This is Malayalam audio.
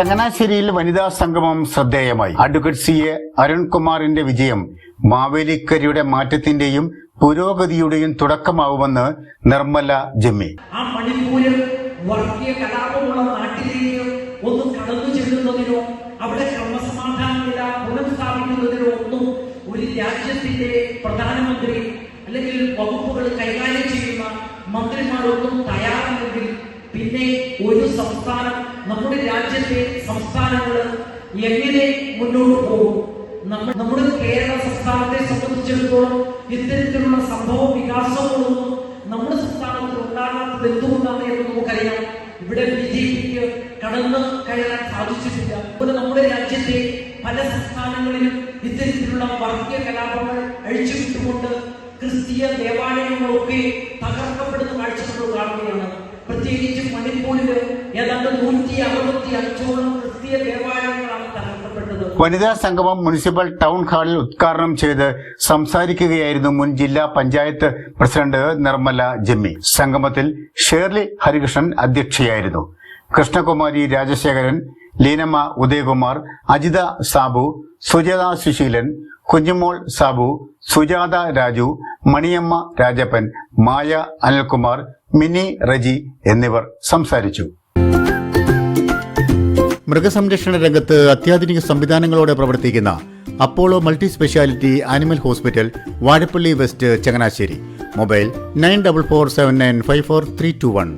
ചങ്ങനാശ്ശേരിയിൽ വനിതാ സംഗമം ശ്രദ്ധേയമായി. അഡ്വക്കേറ്റ് സി എ അരുൺകുമാറിന്റെ വിജയം മാവേലിക്കരിയുടെ മാറ്റത്തിന്റെയും പുരോഗതിയുടെയും തുടക്കമാവുമെന്ന് നിർമ്മല ജമ്മി. പ്രധാനമന്ത്രി അല്ലെങ്കിൽ വകുപ്പുകൾ കൈകാര്യം ചെയ്യുന്ന മന്ത്രിമാരൊന്നും തയ്യാറല്ലെങ്കിൽ പിന്നെ ഒരു സംസ്ഥാനം നമ്മുടെ രാജ്യത്തെ സംസ്ഥാനങ്ങൾ എങ്ങനെ മുന്നോട്ട് പോകും? നമ്മൾ നമ്മുടെ കേരള സംസ്ഥാനത്തെ സംബന്ധിച്ചിടത്തോളം ഇത്തരത്തിലുള്ള സംഭവ വികാസങ്ങളൊന്നും നമ്മുടെ സംസ്ഥാനത്തിൽ ഉണ്ടാകാത്തത് എന്തുകൊണ്ടാണ് എന്ന് നമുക്കറിയാം. ഇവിടെ ബി ജെ പിക്ക് കടന്നു കയറാൻ സാധിച്ചിട്ടില്ല. അതുപോലെ നമ്മുടെ രാജ്യത്തെ പല സംസ്ഥാനങ്ങളിലും ഇത്തരത്തിലുള്ള വർഗീയ കലാപങ്ങൾ അഴിച്ചുവിട്ടുകൊണ്ട് ക്രിസ്തീയ ദേവാലയങ്ങളൊക്കെ തകർക്കപ്പെടുന്ന പ്രത്യേകിച്ച് മണിപ്പൂരിൽ ഏതാണ്ട് നൂറ്റി അറുപത്തി അഞ്ചോളം ക്രിസ്തീയ ദേവാലയങ്ങളാണ് വനിതാ സംഗമം മുനിസിപ്പൽ ടൗൺ ഹാളിൽ ഉദ്ഘാടനം ചെയ്ത് സംസാരിക്കുകയായിരുന്നു മുൻ ജില്ലാ പഞ്ചായത്ത് പ്രസിഡന്റ് നിർമ്മല ജമ്മി. സംഗമത്തിൽ ഷേർലി ഹരികൃഷ്ണൻ അധ്യക്ഷയായിരുന്നു. കൃഷ്ണകുമാരി രാജശേഖരൻ ലീനമ്മ ഉദയകുമാർ അജിത സാബു സുജാത സുശീലൻ കുഞ്ഞുമോൾ സാബു സുജാത രാജു മണിയമ്മ രാജപ്പൻ മായ അനിൽകുമാർ മിനി റജി എന്നിവർ സംസാരിച്ചു. മൃഗസംരക്ഷണ രംഗത്ത് അത്യാധുനിക സംവിധാനങ്ങളോടെ പ്രവർത്തിക്കുന്ന Apollo multi speciality animal hospital Vazhappally west Changanassery. Mobile nine double four seven nine five four three two one.